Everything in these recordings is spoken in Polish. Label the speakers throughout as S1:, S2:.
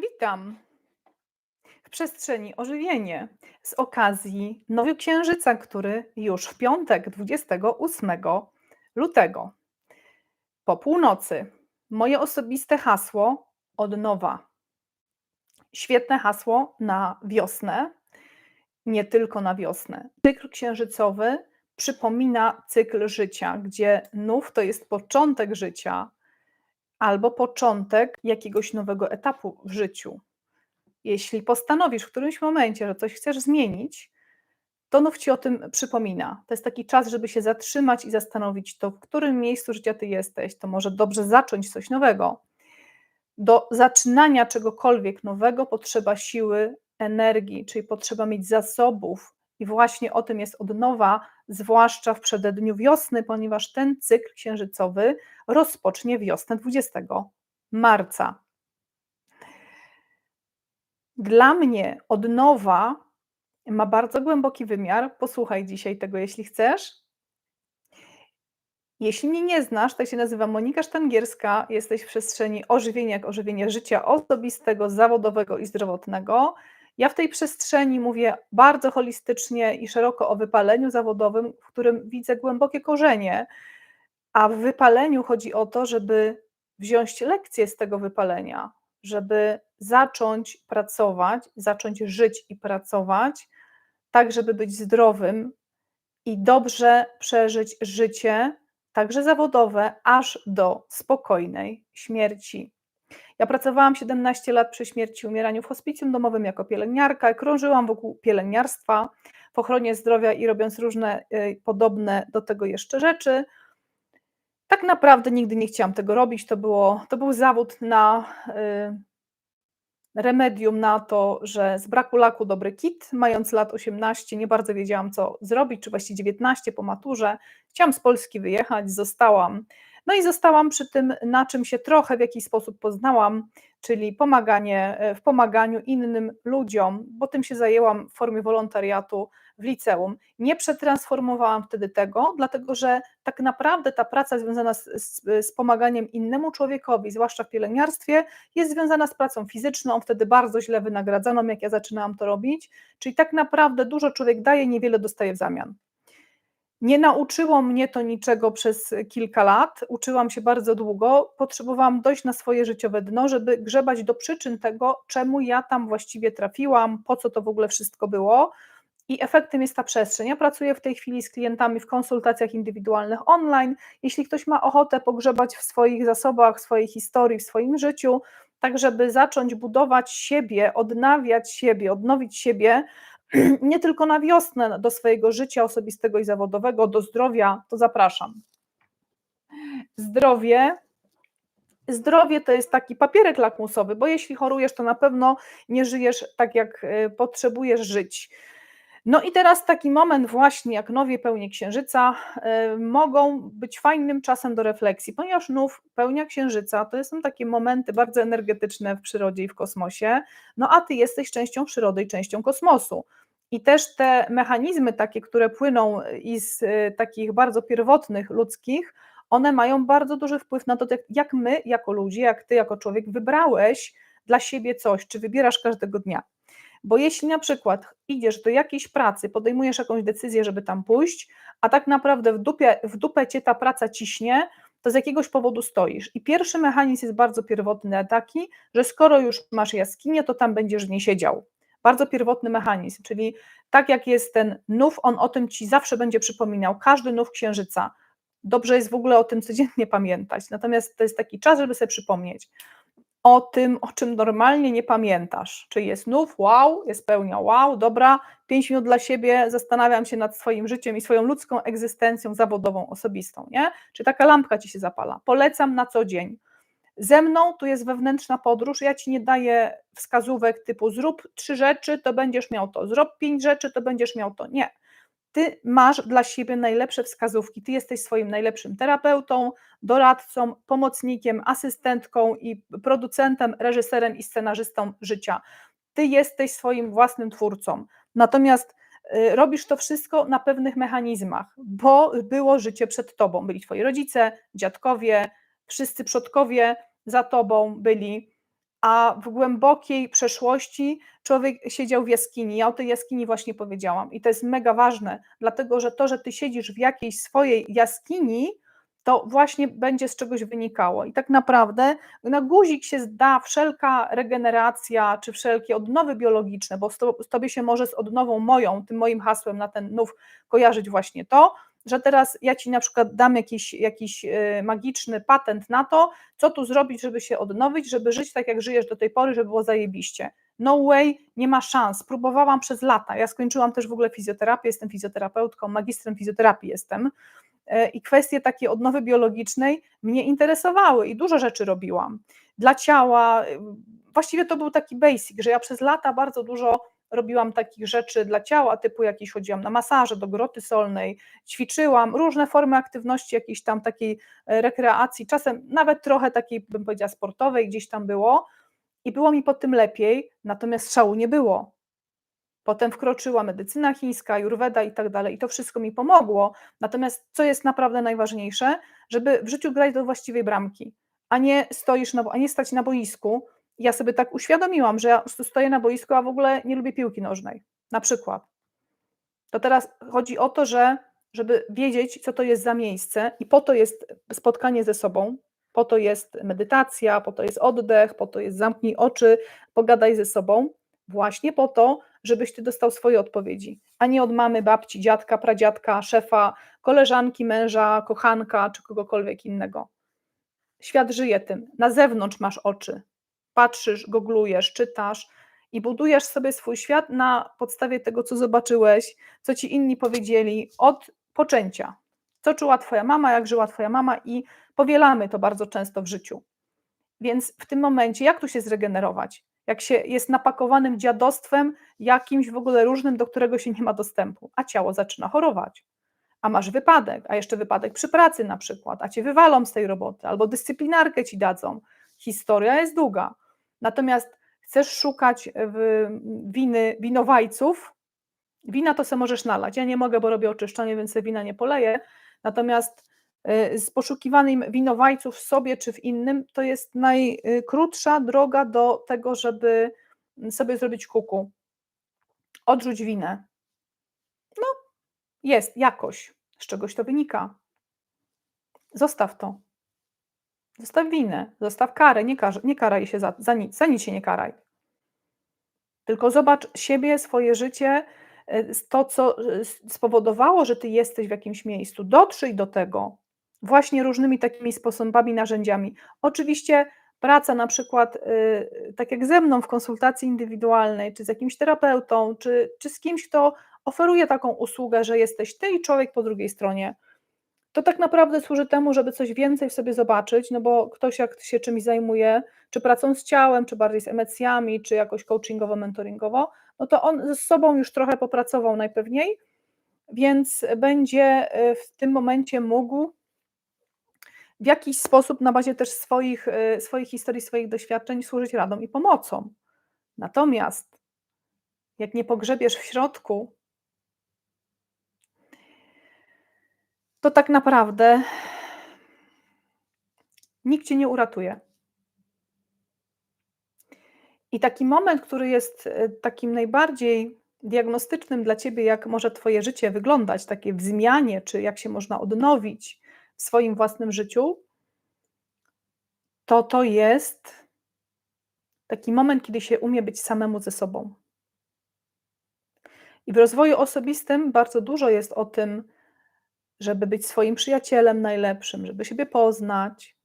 S1: Witam w przestrzeni ożywienie z okazji Nowoksiężyca, który już w piątek 28 lutego po północy. Moje osobiste hasło od nowa. Świetne hasło na wiosnę, nie tylko na wiosnę. Cykl księżycowy przypomina cykl życia, gdzie nów to jest początek życia albo początek jakiegoś nowego etapu w życiu. Jeśli postanowisz w którymś momencie, że coś chcesz zmienić, to nów ci o tym przypomina. To jest taki czas, żeby się zatrzymać i zastanowić to, w którym miejscu życia ty jesteś. To może dobrze zacząć coś nowego. Do zaczynania czegokolwiek nowego potrzeba siły, energii, czyli potrzeba mieć zasobów. I właśnie o tym jest od nowa, zwłaszcza w przededniu wiosny, ponieważ ten cykl księżycowy rozpocznie wiosnę 20 marca. Dla mnie od nowa ma bardzo głęboki wymiar. Posłuchaj dzisiaj tego, jeśli chcesz. Jeśli mnie nie znasz, to się nazywam Monika Sztangierska. Jesteś w przestrzeni ożywienia, jak ożywienie życia osobistego, zawodowego i zdrowotnego. Ja w tej przestrzeni mówię bardzo holistycznie i szeroko o wypaleniu zawodowym, w którym widzę głębokie korzenie, a w wypaleniu chodzi o to, żeby wziąć lekcję z tego wypalenia, żeby zacząć pracować, zacząć żyć i pracować, tak żeby być zdrowym i dobrze przeżyć życie, także zawodowe, aż do spokojnej śmierci. Ja pracowałam 17 lat przy śmierci i umieraniu w hospicjum domowym jako pielęgniarka, krążyłam wokół pielęgniarstwa w ochronie zdrowia i robiąc różne y, podobne do tego jeszcze rzeczy. Tak naprawdę nigdy nie chciałam tego robić. To, było, to był zawód na y, remedium na to, że z braku laku dobry kit. Mając lat 18, nie bardzo wiedziałam, co zrobić, czy właściwie 19 po maturze. Chciałam z Polski wyjechać, zostałam. No i zostałam przy tym, na czym się trochę w jakiś sposób poznałam, czyli pomaganie, e, w pomaganiu innym ludziom, bo tym się zajęłam w formie wolontariatu w liceum. Nie przetransformowałam wtedy tego, dlatego że tak naprawdę ta praca związana z, z, z, pomaganiem innemu człowiekowi, zwłaszcza w pielęgniarstwie, jest związana z pracą fizyczną, wtedy bardzo źle wynagradzaną, jak ja zaczynałam to robić. Czyli tak naprawdę dużo człowiek daje, niewiele dostaje w zamian. Nie nauczyło mnie to niczego przez kilka lat, uczyłam się bardzo długo, potrzebowałam dojść na swoje życiowe dno, żeby grzebać do przyczyn tego, czemu ja tam właściwie trafiłam, po co to w ogóle wszystko było. I efektem jest ta przestrzeń. Ja pracuję w tej chwili z klientami w konsultacjach indywidualnych online. Jeśli ktoś ma ochotę pogrzebać w swoich zasobach, w swojej historii, w swoim życiu, tak żeby zacząć budować siebie, odnawiać siebie, odnowić siebie, nie tylko na wiosnę, do swojego życia osobistego i zawodowego, do zdrowia, to zapraszam. Zdrowie. Zdrowie to jest taki papierek lakmusowy, bo jeśli chorujesz, to na pewno nie żyjesz tak, jak y, potrzebujesz żyć. No i teraz taki moment właśnie jak nowie pełnie księżyca y, mogą być fajnym czasem do refleksji, ponieważ nów pełnia księżyca to są takie momenty bardzo energetyczne w przyrodzie i w kosmosie, no a ty jesteś częścią przyrody i częścią kosmosu. I też te mechanizmy takie, które płyną i z y, takich bardzo pierwotnych ludzkich, one mają bardzo duży wpływ na to, jak my jako ludzie, jak ty jako człowiek wybrałeś dla siebie coś, czy wybierasz każdego dnia. Bo jeśli na przykład idziesz do jakiejś pracy, podejmujesz jakąś decyzję, żeby tam pójść, a tak naprawdę w, dupie, w dupę cię ta praca ciśnie, to z jakiegoś powodu stoisz. I pierwszy mechanizm jest bardzo pierwotny, taki, że skoro już masz jaskinię, to tam będziesz w niej siedział. Bardzo pierwotny mechanizm, czyli tak jak jest ten nów, on o tym ci zawsze będzie przypominał, każdy nów księżyca. Dobrze jest w ogóle o tym codziennie pamiętać. Natomiast to jest taki czas, żeby sobie przypomnieć o tym, o czym normalnie nie pamiętasz. Czy jest nów, wow, jest pełnia, wow, dobra, pięć minut dla siebie, zastanawiam się nad swoim życiem i swoją ludzką egzystencją zawodową, osobistą, nie? Czy taka lampka ci się zapala? Polecam na co dzień. Ze mną tu jest wewnętrzna podróż, ja ci nie daję wskazówek typu zrób trzy rzeczy, to będziesz miał to, zrób pięć rzeczy, to będziesz miał to. Nie. Ty masz dla siebie najlepsze wskazówki. Ty jesteś swoim najlepszym terapeutą, doradcą, pomocnikiem, asystentką i producentem, reżyserem i scenarzystą życia. Ty jesteś swoim własnym twórcą. Natomiast y, robisz to wszystko na pewnych mechanizmach, bo było życie przed tobą. Byli twoi rodzice, dziadkowie, wszyscy przodkowie za tobą byli. A w głębokiej przeszłości człowiek siedział w jaskini. Ja o tej jaskini właśnie powiedziałam i to jest mega ważne, dlatego że to, że ty siedzisz w jakiejś swojej jaskini, to właśnie będzie z czegoś wynikało. I tak naprawdę na guzik się zda wszelka regeneracja, czy wszelkie odnowy biologiczne, bo z, to, z tobie się może z odnową moją, tym moim hasłem na ten nów kojarzyć właśnie to, że teraz ja ci na przykład dam jakiś, jakiś y, magiczny patent na to, co tu zrobić, żeby się odnowić, żeby żyć tak, jak żyjesz do tej pory, żeby było zajebiście. No way, nie ma szans. Próbowałam przez lata. Ja skończyłam też w ogóle fizjoterapię, jestem fizjoterapeutką, magistrem fizjoterapii jestem e, i kwestie takiej odnowy biologicznej mnie interesowały i dużo rzeczy robiłam. Dla ciała, y, właściwie to był taki basic, że ja przez lata bardzo dużo robiłam takich rzeczy dla ciała, typu jakieś chodziłam na masaże, do groty solnej, ćwiczyłam, różne formy aktywności, jakiejś tam takiej e, rekreacji, czasem nawet trochę takiej, bym powiedziała, sportowej gdzieś tam było i było mi po tym lepiej, natomiast szału nie było. Potem wkroczyła medycyna chińska, jurweda i tak dalej, i to wszystko mi pomogło. Natomiast co jest naprawdę najważniejsze, żeby w życiu grać do właściwej bramki, a nie stoisz, na, a nie stać na boisku, ja sobie tak uświadomiłam, że ja stoję na boisku, a w ogóle nie lubię piłki nożnej, na przykład. To teraz chodzi o to, że żeby wiedzieć, co to jest za miejsce i po to jest spotkanie ze sobą, po to jest medytacja, po to jest oddech, po to jest zamknij oczy, pogadaj ze sobą, właśnie po to, żebyś ty dostał swoje odpowiedzi, a nie od mamy, babci, dziadka, pradziadka, szefa, koleżanki, męża, kochanka czy kogokolwiek innego. Świat żyje tym. Na zewnątrz masz oczy, patrzysz, googlujesz, czytasz i budujesz sobie swój świat na podstawie tego, co zobaczyłeś, co ci inni powiedzieli od poczęcia. Co czuła Twoja mama, jak żyła Twoja mama, i powielamy to bardzo często w życiu. Więc w tym momencie, jak tu się zregenerować? Jak się jest napakowanym dziadostwem, jakimś w ogóle różnym, do którego się nie ma dostępu, a ciało zaczyna chorować. A masz wypadek, a jeszcze wypadek przy pracy na przykład, a cię wywalą z tej roboty, albo dyscyplinarkę ci dadzą. Historia jest długa. Natomiast chcesz szukać winy winowajców, wina to sobie możesz nalać. Ja nie mogę, bo robię oczyszczanie, więc wina nie poleję. Natomiast y, z poszukiwaniem winowajców w sobie czy w innym, to jest najkrótsza droga do tego, żeby sobie zrobić kuku. Odrzuć winę. No, jest jakoś, z czegoś to wynika. Zostaw to. Zostaw winę, zostaw karę, nie, kar, nie karaj się za, za nic, za nic się nie karaj. Tylko zobacz siebie, swoje życie, e, to, co e, spowodowało, że ty jesteś w jakimś miejscu. Dotrzyj do tego właśnie różnymi takimi sposobami, narzędziami. Oczywiście praca na przykład, e, tak jak ze mną w konsultacji indywidualnej, czy z jakimś terapeutą, czy, czy z kimś, kto oferuje taką usługę, że jesteś ty i człowiek po drugiej stronie to tak naprawdę służy temu, żeby coś więcej w sobie zobaczyć, no bo ktoś jak się czymś zajmuje, czy pracą z ciałem, czy bardziej z emocjami, czy jakoś coachingowo, mentoringowo, no to on ze sobą już trochę popracował najpewniej, więc będzie y, w tym momencie mógł w jakiś sposób na bazie też swoich, y, swoich historii, swoich doświadczeń służyć radą i pomocą. Natomiast jak nie pogrzebiesz w środku, to tak naprawdę nikt cię nie uratuje. I taki moment, który jest e, takim najbardziej diagnostycznym dla ciebie, jak może twoje życie wyglądać, takie w zmianie, czy jak się można odnowić w swoim własnym życiu, to to jest taki moment, kiedy się umie być samemu ze sobą. I w rozwoju osobistym bardzo dużo jest o tym, żeby być swoim przyjacielem najlepszym, żeby siebie poznać.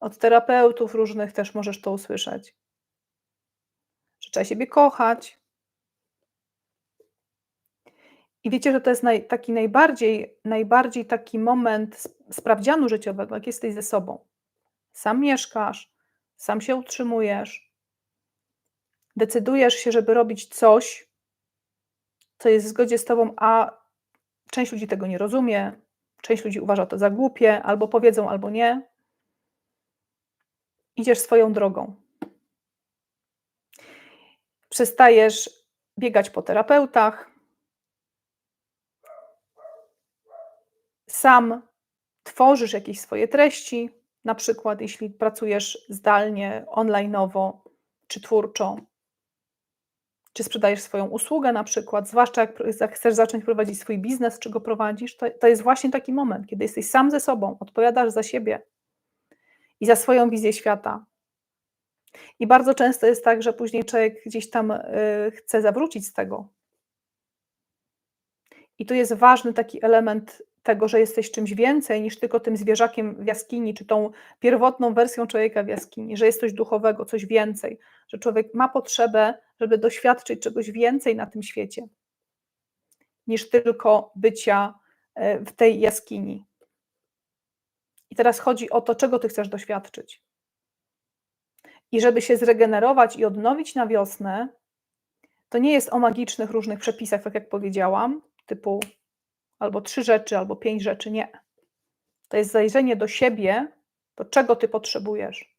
S1: Od terapeutów różnych też możesz to usłyszeć. Że trzeba siebie kochać. I wiecie, że to jest naj, taki najbardziej, najbardziej taki moment sprawdzianu życiowego, jak jesteś ze sobą. Sam mieszkasz, sam się utrzymujesz, decydujesz się, żeby robić coś, co jest w zgodzie z tobą, a Część ludzi tego nie rozumie, część ludzi uważa to za głupie, albo powiedzą, albo nie. Idziesz swoją drogą. Przestajesz biegać po terapeutach. Sam tworzysz jakieś swoje treści, na przykład jeśli pracujesz zdalnie, online'owo czy twórczo, czy sprzedajesz swoją usługę na przykład, zwłaszcza jak chcesz zacząć prowadzić swój biznes, czy go prowadzisz, to to jest właśnie taki moment, kiedy jesteś sam ze sobą, odpowiadasz za siebie i za swoją wizję świata. I bardzo często jest tak, że później człowiek gdzieś tam, y, chce zawrócić z tego. I tu jest ważny taki element tego, że jesteś czymś więcej niż tylko tym zwierzakiem w jaskini, czy tą pierwotną wersją człowieka w jaskini, że jest coś duchowego, coś więcej, że człowiek ma potrzebę, żeby doświadczyć czegoś więcej na tym świecie, niż tylko bycia, e, w tej jaskini. I teraz chodzi o to, czego ty chcesz doświadczyć. I żeby się zregenerować i odnowić na wiosnę, to nie jest o magicznych różnych przepisach, tak jak powiedziałam, typu albo 3 rzeczy, albo 5 rzeczy, nie. To jest zajrzenie do siebie, to czego ty potrzebujesz.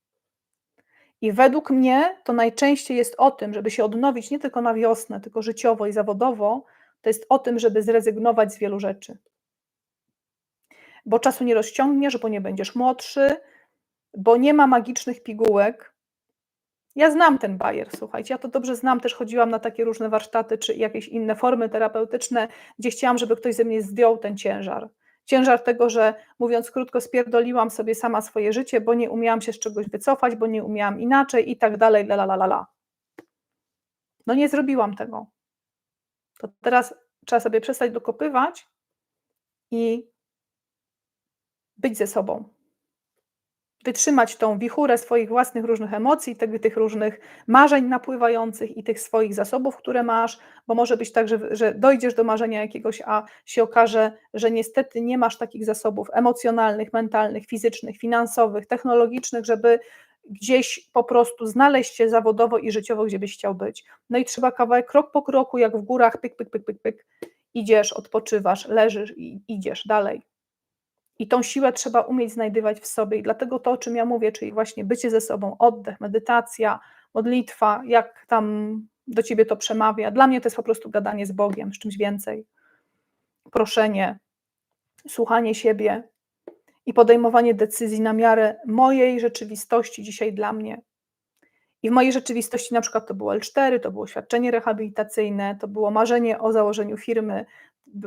S1: I według mnie to najczęściej jest o tym, żeby się odnowić nie tylko na wiosnę, tylko życiowo i zawodowo, to jest o tym, żeby zrezygnować z wielu rzeczy. Bo czasu nie rozciągniesz, bo nie będziesz młodszy, bo nie ma magicznych pigułek. Ja znam ten bajer, słuchajcie, ja to dobrze znam, też chodziłam na takie różne warsztaty czy jakieś inne formy terapeutyczne, gdzie chciałam, żeby ktoś ze mnie zdjął ten ciężar. Ciężar tego, że mówiąc krótko, spierdoliłam sobie sama swoje życie, bo nie umiałam się z czegoś wycofać, bo nie umiałam inaczej i tak dalej, la la la la. No nie zrobiłam tego. To teraz trzeba sobie przestać dokopywać i być ze sobą. Wytrzymać tą wichurę swoich własnych różnych emocji, tych, tych różnych marzeń napływających i tych swoich zasobów, które masz, bo może być tak, że, że dojdziesz do marzenia jakiegoś, a się okaże, że niestety nie masz takich zasobów emocjonalnych, mentalnych, fizycznych, finansowych, technologicznych, żeby gdzieś po prostu znaleźć się zawodowo i życiowo, gdzie byś chciał być. No i trzeba kawałek, krok po kroku, jak w górach, pyk, pyk, pyk, pyk, pyk, idziesz, odpoczywasz, leżysz i idziesz dalej. I tą siłę trzeba umieć znajdywać w sobie. I dlatego to, o czym ja mówię, czyli właśnie bycie ze sobą, oddech, medytacja, modlitwa, jak tam do ciebie to przemawia. Dla mnie to jest po prostu gadanie z Bogiem, z czymś więcej. Proszenie, słuchanie siebie i podejmowanie decyzji na miarę mojej rzeczywistości dzisiaj dla mnie. I w mojej rzeczywistości na przykład to było L4, to było świadczenie rehabilitacyjne, to było marzenie o założeniu firmy,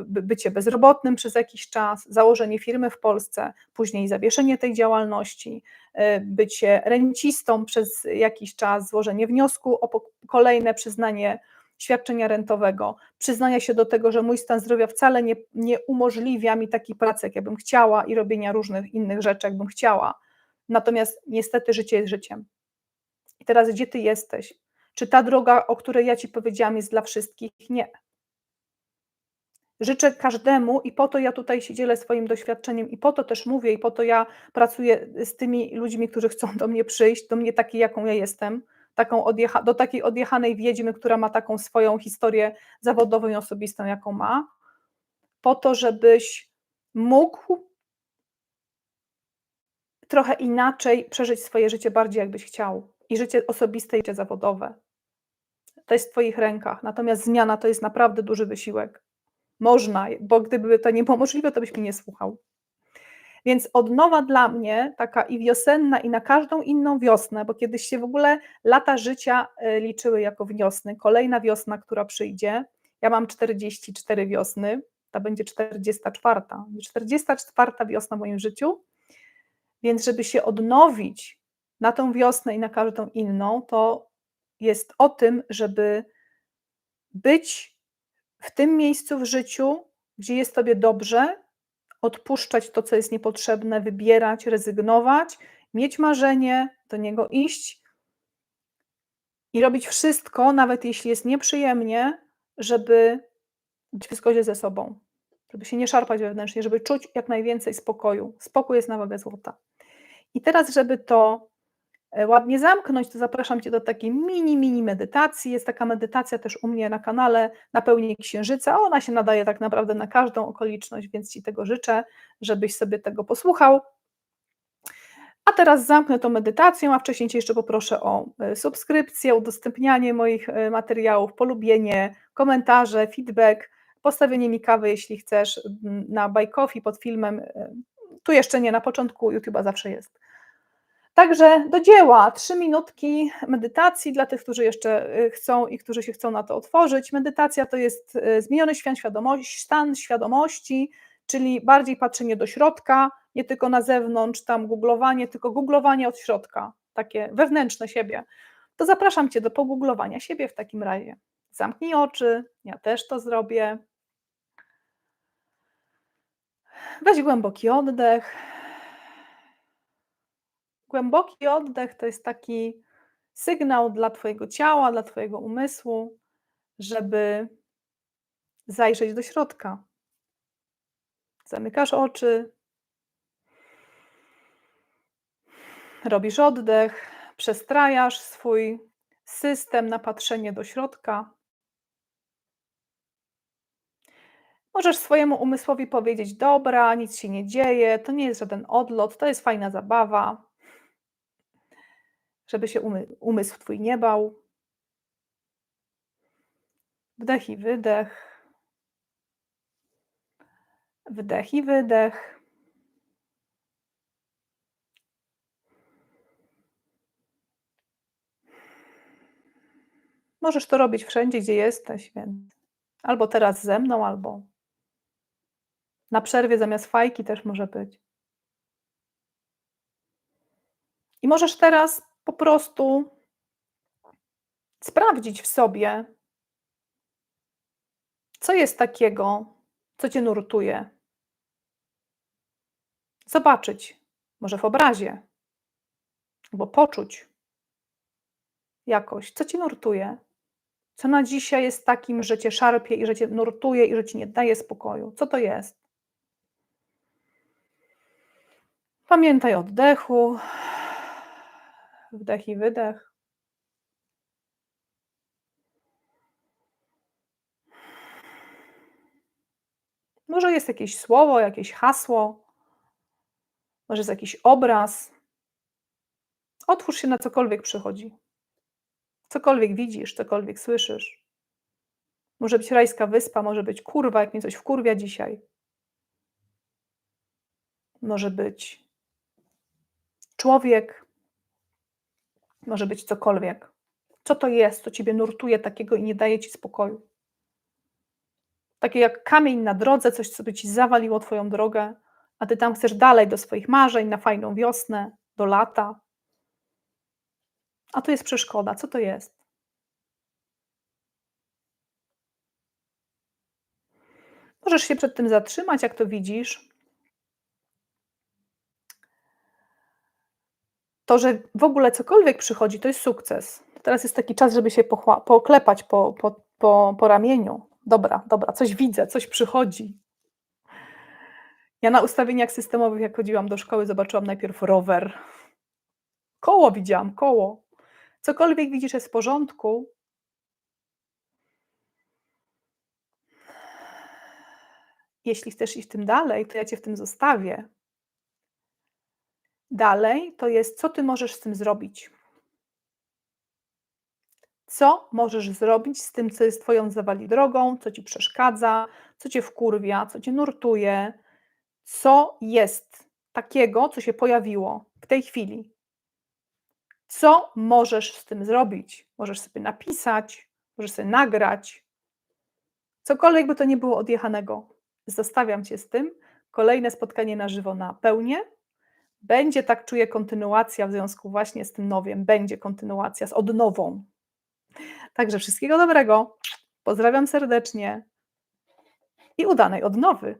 S1: bycie bezrobotnym przez jakiś czas, założenie firmy w Polsce, później zawieszenie tej działalności, e, bycie rencistą przez jakiś czas, złożenie wniosku o kolejne przyznanie świadczenia rentowego, przyznania się do tego, że mój stan zdrowia wcale nie, nie umożliwia mi takiej pracy, jak ja bym chciała i robienia różnych innych rzeczy, jak bym chciała. Natomiast niestety życie jest życiem. I teraz gdzie ty jesteś? Czy ta droga, o której ja ci powiedziałam, jest dla wszystkich? Nie. Życzę każdemu i po to ja tutaj się dzielę swoim doświadczeniem i po to też mówię i po to ja pracuję z tymi ludźmi, którzy chcą do mnie przyjść, do mnie takiej, jaką ja jestem, taką odjecha- do takiej odjechanej wiedźmy, która ma taką swoją historię zawodową i osobistą, jaką ma, po to, żebyś mógł trochę inaczej przeżyć swoje życie bardziej, jakbyś chciał. I życie osobiste, i życie zawodowe. To jest w Twoich rękach. Natomiast zmiana to jest naprawdę duży wysiłek. Można, bo gdyby to nie było możliwe, to byś mnie nie słuchał. Więc odnowa dla mnie, taka i wiosenna, i na każdą inną wiosnę, bo kiedyś się w ogóle lata życia e, liczyły jako wiosny. Kolejna wiosna, która przyjdzie, ja mam 44 wiosny, ta będzie 44. 44 wiosna w moim życiu. Więc, żeby się odnowić na tą wiosnę i na każdą inną, to jest o tym, żeby być w tym miejscu w życiu, gdzie jest Tobie dobrze, odpuszczać to, co jest niepotrzebne, wybierać, rezygnować, mieć marzenie, do niego iść i robić wszystko, nawet jeśli jest nieprzyjemnie, żeby być w zgodzie ze sobą, żeby się nie szarpać wewnętrznie, żeby czuć jak najwięcej spokoju. Spokój jest na wagę złota. I teraz, żeby to ładnie zamknąć, to zapraszam Cię do takiej mini, mini medytacji. Jest taka medytacja też u mnie na kanale na pełni księżyca. Ona się nadaje tak naprawdę na każdą okoliczność, więc Ci tego życzę, żebyś sobie tego posłuchał. A teraz zamknę tą medytacją, a wcześniej Cię jeszcze poproszę o e, subskrypcję, udostępnianie moich e, materiałów, polubienie, komentarze, feedback, postawienie mi kawy, jeśli chcesz, na Buy Coffee pod filmem. Tu jeszcze nie, na początku YouTube'a zawsze jest Także do dzieła. Trzy minutki medytacji dla tych, którzy jeszcze y, chcą i którzy się chcą na to otworzyć. Medytacja to jest y, zmieniony stan świadomości, stan świadomości, czyli bardziej patrzenie do środka, nie tylko na zewnątrz, tam googlowanie, tylko googlowanie od środka, takie wewnętrzne siebie. To zapraszam Cię do pogooglowania siebie w takim razie. Zamknij oczy, ja też to zrobię. Weź głęboki oddech. Głęboki oddech to jest taki sygnał dla Twojego ciała, dla Twojego umysłu, żeby zajrzeć do środka. Zamykasz oczy, robisz oddech, przestrajasz swój system na patrzenie do środka. Możesz swojemu umysłowi powiedzieć: Dobra, nic się nie dzieje, to nie jest żaden odlot, to jest fajna zabawa, żeby się umy umysł twój nie bał. Wdech i wydech. Wdech i wydech. Możesz to robić wszędzie, gdzie jesteś, więc albo teraz ze mną, albo na przerwie zamiast fajki też może być. I możesz teraz po prostu sprawdzić w sobie, co jest takiego, co cię nurtuje. Zobaczyć, może w obrazie, albo poczuć jakoś, co cię nurtuje. Co na dzisiaj jest takim, że cię szarpie i że cię nurtuje i że ci nie daje spokoju? Co to jest? Pamiętaj oddechu. Wdech i wydech. Może jest jakieś słowo, jakieś hasło, może jest jakiś obraz. Otwórz się na cokolwiek przychodzi. Cokolwiek widzisz, cokolwiek słyszysz. Może być rajska wyspa, może być kurwa, jak mnie coś wkurwia dzisiaj. Może być człowiek, może być cokolwiek. Co to jest, co ciebie nurtuje takiego i nie daje ci spokoju? Takie jak kamień na drodze, coś, co by ci zawaliło twoją drogę, a ty tam chcesz dalej do swoich marzeń, na fajną wiosnę, do lata. A to jest przeszkoda. Co to jest? Możesz się przed tym zatrzymać, jak to widzisz. To, że w ogóle cokolwiek przychodzi, to jest sukces. Teraz jest taki czas, żeby się poklepać po, po, po, po ramieniu. Dobra, dobra, coś widzę, coś przychodzi. Ja na ustawieniach systemowych, jak chodziłam do szkoły, zobaczyłam najpierw rower. Koło widziałam, koło. Cokolwiek widzisz jest w porządku. Jeśli chcesz iść tym dalej, to ja cię w tym zostawię. Dalej to jest, co ty możesz z tym zrobić. Co możesz zrobić z tym, co jest twoją zawali drogą, co ci przeszkadza, co cię wkurwia, co cię nurtuje, co jest takiego, co się pojawiło w tej chwili. Co możesz z tym zrobić? Możesz sobie napisać, możesz sobie nagrać. Cokolwiek by to nie było odjechanego. Zostawiam cię z tym. Kolejne spotkanie na żywo na pełnię. Będzie, tak czuję, kontynuacja w związku właśnie z tym nowiem. Będzie kontynuacja z odnową. Także wszystkiego dobrego. Pozdrawiam serdecznie i udanej odnowy.